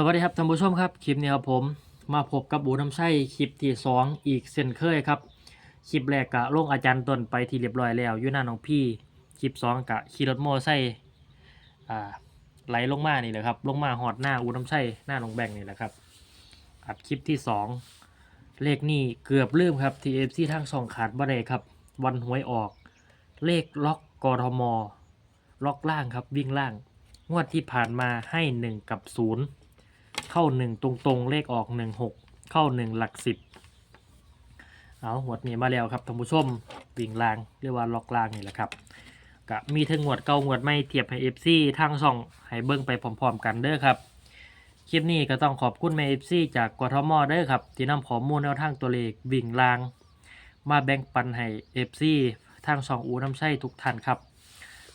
สวัสดีครับท่านผู้ชมครับ คลิปนี้ครับผมมาพบกับบูน้ำไส้คลิปที่ 2 อีกเช่นเคยครับ คลิปแรกกะลงอาจารย์ต้นไปที่เรียบร้อยแล้วอยู่หน้าน้องพี่ คลิป 2 กะขี่รถโม่ไส้อ่าไหลลงมานี่แหละครับ ลงมาหอดหน้าอูน้ำไส้หน้าน้องแบงค์นี่แหละครับอัดคลิปที่ 2 เลขนี้เกือบลืมครับทีเอฟซีทางสองขาดบ่ได้ครับ วันหวยออก เลขล็อกกรทมล็อกล่างครับวิ่งล่าง งวดที่ผ่านมาให้ 1 กับ 0 เข้า1ตรงๆ เลขออก1 6เข้า1หลัก10เอาหวดนี้มาแล้วครับท่านผู้ชมวิ่งลางเรียกว่าล็อกลางนี่แหละครับกะมีทั้งงวดเก่างวดไม่เทียบให้ FC ทางช่องให้เบิ่งไปพร้อมๆ กันเด้อครับคลิปนี้ก็ต้องขอบคุณแม่ FC จากกทมเด้อครับที่นำข้อมูลแนวทางตัวเลขวิ่งลาง มาแบ่งปันให้ FC ทางช่องอูน้ำใช้ทุกท่านครับ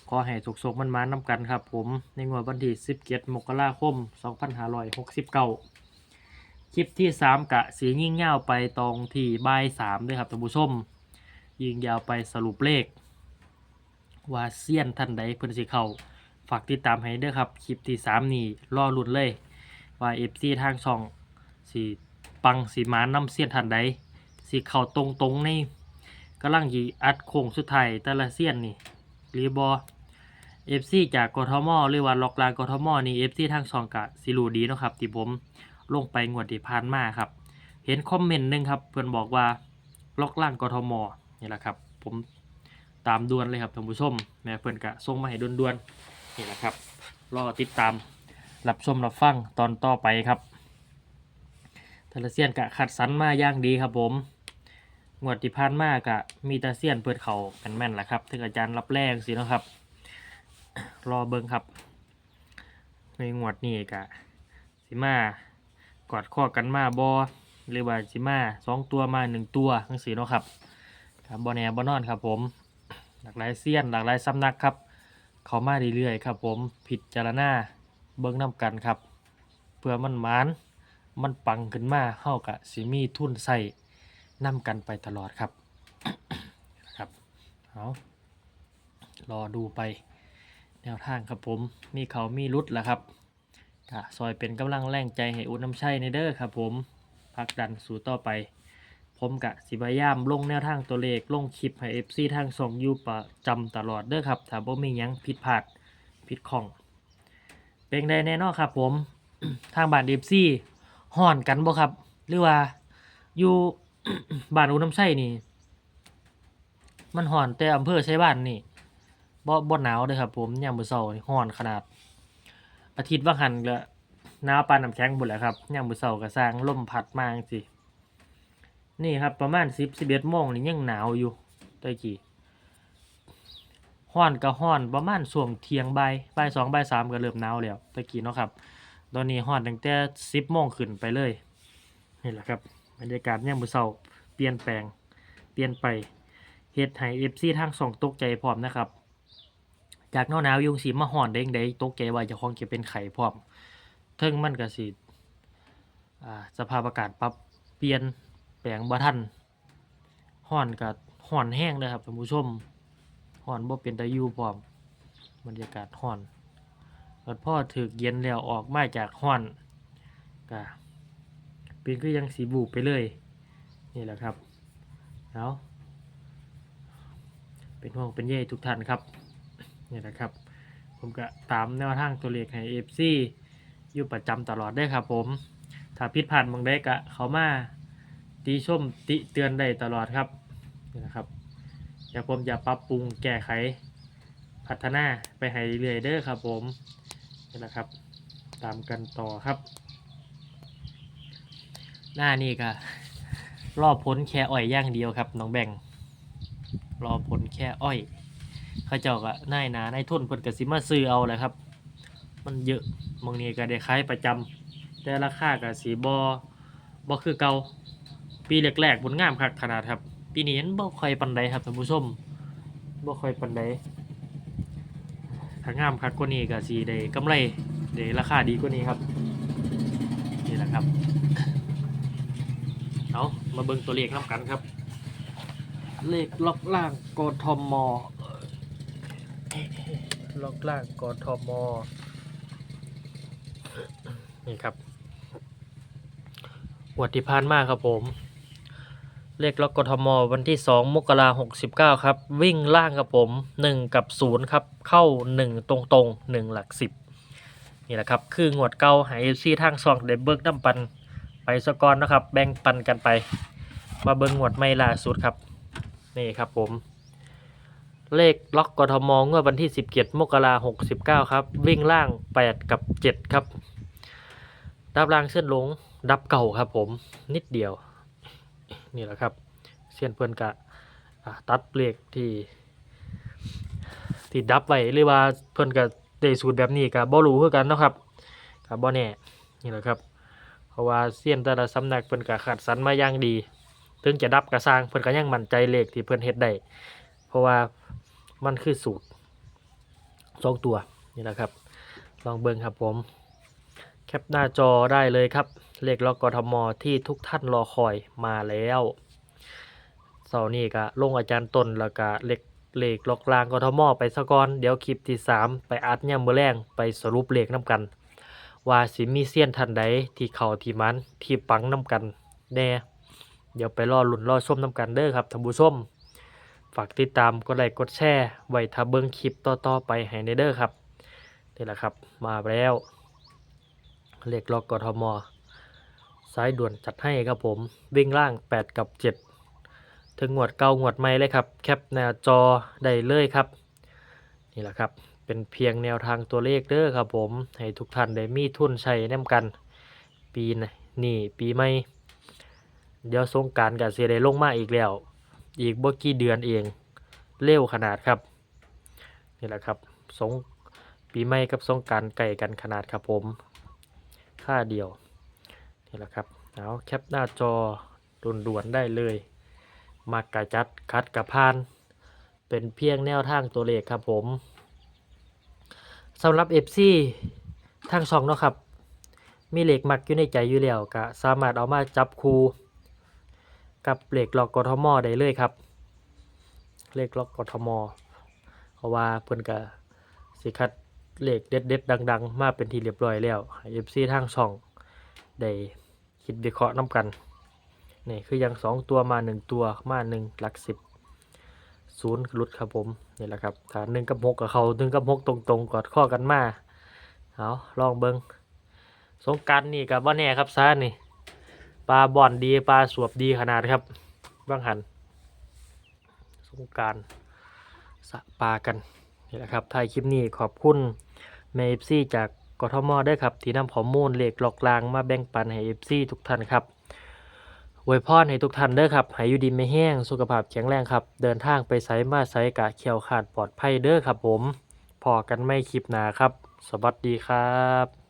ขอให้สุกสกมันมานำกันครับผมในงวดวันที่17มกราคม 2569 คลิปที่ 3 กะสียิ่งยาวไปตรงที่บ่าย3ด้วยครับท่านผู้ชม ยิงยาวไปสรุปเลข ว่าเซียนท่านใดเพิ่นสิเข้าฝากติดตามให้เด้อครับ คลิปที่ 3 นี่รอลุ้นเลย ว่า FC ทางช่องสีปังสีมานำเซียนท่านใดสิเข้าตรงๆในกำลังยีอัดโค้งสุดท้ายแต่ละเซียนนี่ หรือบอ FC จากกทมหรือว่าล็อกลางกทมนี่ FC ทางช่องกะสิรูดีเนาะครับที่ผมลงไปงวดที่ผ่านมาครับ เห็นคอมเมนต์หนึงครับเพื่อนบอกว่าล็อกล่างกทมนี่แหละครับ ผมตามด่วนเลยครับท่านผู้ชมแม่เพื่อนกะส่งมาให้ด่วนๆนี่แหละครับรอติดตามรับชมรับฟังตอนต่อไปครับเทเลเซียนกะขัดสันมาอย่างดีครับผม งวดที่ผ่านมากะมีตาเซียนเปิดเขากันแม่นแหละครับถึงอาจารย์รับแรงสินะครับ รอเบิงครับ ในงวดนี้กะสิมากอดข้อกันมาบอหรือว่าสิมาสองตัวมาหนึ่งตัวทั้งสี่เนาะครับครับบอแนบอนอนครับผมหลากหลายเซียนหลากหลายสำนักครับเขามาเรื่อยๆครับ ผมผิดจารณาเบิ้งน้ำกันครับเพื่อมันมานมันปังขึ้นมาเข้ากะสิมีทุนใส่ นำกันไปตลอดครับครับเอารอดูไปแนวทางครับผม มีเขามีรุดแหละครับกะซอยเป็นกำลังแรงใจให้อุดน้ำชัยในเด้อครับผมพักดันสู่ต่อไป ผมกะสิพยายามลงแนวทางตัวเลขลงคลิปให้เอฟซีทางส่งยูประจำตลอดเด้อครับถ้าบ่มียังผิดพลาดผิดของเป็นได้แน่นอนครับผมทางบ้านเอฟซีห่อนกันบ่ครับ หรือว่าอยู่ บ้านอุดน้ำชัยนี่ มันห่อนแต่อำเภอใช้บ้านนี่บ่บ่หนาวเด้อครับ ผมยามมื้อเช้านี่ร้อนขนาด อาทิตย์ว่าหันก็หนาวปานน้ำแข็งหมดแหละครับยามมื้อเช้าก็สร้างลมพัดมาจังซี่นี่ครับประมาณ10 11โมงนี่ยังหนาวอยู่ตะกี้ร้อนก็ร้อนประมาณช่วงเที่ยงบ่ายบ่าย2บ่าย3ก็เริ่มหนาวแล้วตะกี้เนาะครับ ตอนนี้ร้อนตั้งแต่10โมงขึ้นไปเลยนี่แหละครับ บรรยากาศยามมื้อเช้าเปลี่ยนแปลง เปลี่ยนไปเฮ็ดให้ FC ทางสองตกใจพร้อมนะครับ จากหนาหนาวยุงสีมาห่อนเด้งได้ตกใจว่าจะคงจะเป็นไข่พร้อมเทิงมันก็สิอ่าสภาพอากาศปรับเปลี่ยนแปลงบ่ทันห่อนก็ห่อนแห้งเลยครับท่านผู้ชมห่อนบ่เป็นตาอยู่พร้อมบรรยากาศห่อนแล้วพอถึกเย็นแล้วออกมาจากห่อนก็ เป็นคือยังสีบูบไปเลย นี่แหละครับแล้วเป็นห่วงเป็นใยทุกท่านครับนี่นะครับ ผมก็ตามแนวทางตัวเลขให้เอฟซีอยู่ประจำตลอดได้ครับผม ถ้าผิดพลาดบางได้ก็เขามาตีชมติเตือนได้ตลอดครับนี่นะครับเดี๋ยวผมจะปรับปรุงแก้ไขพัฒนาไปให้เรื่อยๆเด้อครับผมนี่นะครับ ตามกันต่อครับ หน้านี่ก็รอผลแค่อ้อยอย่างเดียวครับน้องแบงรอผลแค่อ้อยเขาเจ้าก็นายนานายทุนเพิ่นก็สิมาซื้อเอาแหละครับ มันเยอะบางนี้ก็ได้ขายประจำแต่ราคาก็สิบ่บ่คือเก่าปีแรกๆผลงามคักขนาดครับ ปีนี้มันบ่ค่อยปานใดครับท่านผู้ชมบ่ค่อยปานใดถ้างามคักกว่านี้ก็สิได้กำไรได้ราคาดีกว่านี้ครับนี่แหละครับ มาเบิ่งตัวเลขนำกันครับ เลขล็อกล่างกทมล็อกล่างกทมนี่ครับวดที่ผ่านมากครับผม เลขล็อกกทมวันที่ 2 มกราหกสิบเก้าครับ วิ่งล่างครับผม 1 กับ 0 ครับ เข้า 1 ตรงตรงๆ1หลัก 10 นี่แหละครับ คืองวดเก่าหายซีทางซองได้เบิกน้ำปัน ไปสกอนนะครับ แบ่งปันกันไป มาเบิ่งงวดไม่ล่าสุดครับ นี่ครับผม เลขล็อกกทมงวดวันที่ 17 มกราหกสิบเก้าครับ วิ่งล่าง 8 กับ 7 ครับ ดับล่างเส้นลง ดับเก่าครับผม นิดเดียว นี่แหละครับเซียนเพื่อนกะตัดเบรกที่ ที่ดับไว้หรือว่าเพื่อนกะได้สูตรแบบนี้กะบ่รู้คือกันนะครับกะบ่แน่นี่แหละครับ เพราะว่าเซียนแต่ละสำนักเพิ่นกะขัดสรรมาอย่างดี ถึงจะดับกระสร้างเพิ่นก็ยังมั่นใจเลขที่เพิ่นเฮ็ดได้เพราะว่ามันคือสูตรสองตัวนี่แหละครับ ลองเบิ่งครับผมแคปหน้าจอได้เลยครับ เลขล็อกกทมที่ทุกท่านรอคอยมาแล้วเสาร์นี้ก็ลงอาจารย์ต้นแล้วก็เลขเลขล็อกลางกทมไปสะก่อน เดี๋ยวคลิปที่ 3 ไปอัดย่ำมือแรงไปสรุปเลขน้ำกัน ว่าสิมีเซียนทันใดที่เขาที่มันที่ปังน้ำกันแน่เดี๋ยวไปรอลุ่นรอชมน้ำกันเด้อครับท่านผู้ชมฝากติดตามกดไลค์กดแชร์ไว้ถ้าเบิ่งคลิปต่อๆไปให้ในเด้อครับนี่แหละครับมาแล้วเลขล็อกกทมสายด่วนจัดให้ครับผม วิ่งล่าง 8 กับ 7 ถึงงวดเก่างวดใหม่เลยครับ แคปหน้าจอได้เลยครับ นี่แหละครับ เป็นเพียงแนวทางตัวเลขเด้อครับผม ให้ทุกท่านได้มีทุนใช้แนำกัน ปีนี่ปีใหม่ เดี๋ยวสงการกับเสียได้ลงมาอีกแล้ว อีกบ่กี่เดือนเอง เร็วขนาดครับ นี่แหละครับสงปีใหม่กับสงการไก่กันขนาดครับผมค่าเดียว นี่แหละครับเอาแคปหน้าจอด่วนๆได้เลย มากกะจัดคัดกะพาน เป็นเพียงแนวทางตัวเลขครับผม สำหรับ FC ทางช่องเนาะครับ มีเหล็กมักอยู่ในใจอยู่แล้วก็สามารถเอามาจับคูกับเหล็กล็อกกทมได้เลยครับเหล็กล็อกกทมเพราะว่าเพิ่นก็สิคัดเลขเด็ดเด็ดๆดัง ๆ มาเป็นที่เรียบร้อยแล้วเอฟซีทางช่องได้คิดวิเคราะห์น้ำกันนี่คือยังสองตัวมาหนึ่งตัวมาหนึ่งหลักสิบศูนย์หลุดครับผม นี่แหละครับถ้าหนึ่งกับหกกับเขาหนึ่งกับหกตรงๆกอดข้อกันมาเอาลองเบิงสงการนี่กับว่าแน่ครับซ่านี่ปลาบ่อนดีปลาสวบดีขนาดครับบ้างหัน สงการสะปลากันนี่แหละครับท้ายคลิปนี้ขอบคุณเมฟซีจากกทมด้วยครับ ที่นำข้อมูลเหลขหลอกลางมาแบ่งปันให้เอฟซีทุกท่านครับ อวยพรให้ทุกท่านเด้อครับให้อยู่ดีไม่แห้ง สุขภาพแข็งแรงครับ เดินทางไปไสมาไสกะเขียวขาดปลอดภัยเด้อครับผมพอกันไม่คลิปหนาครับ สวัสดีครับ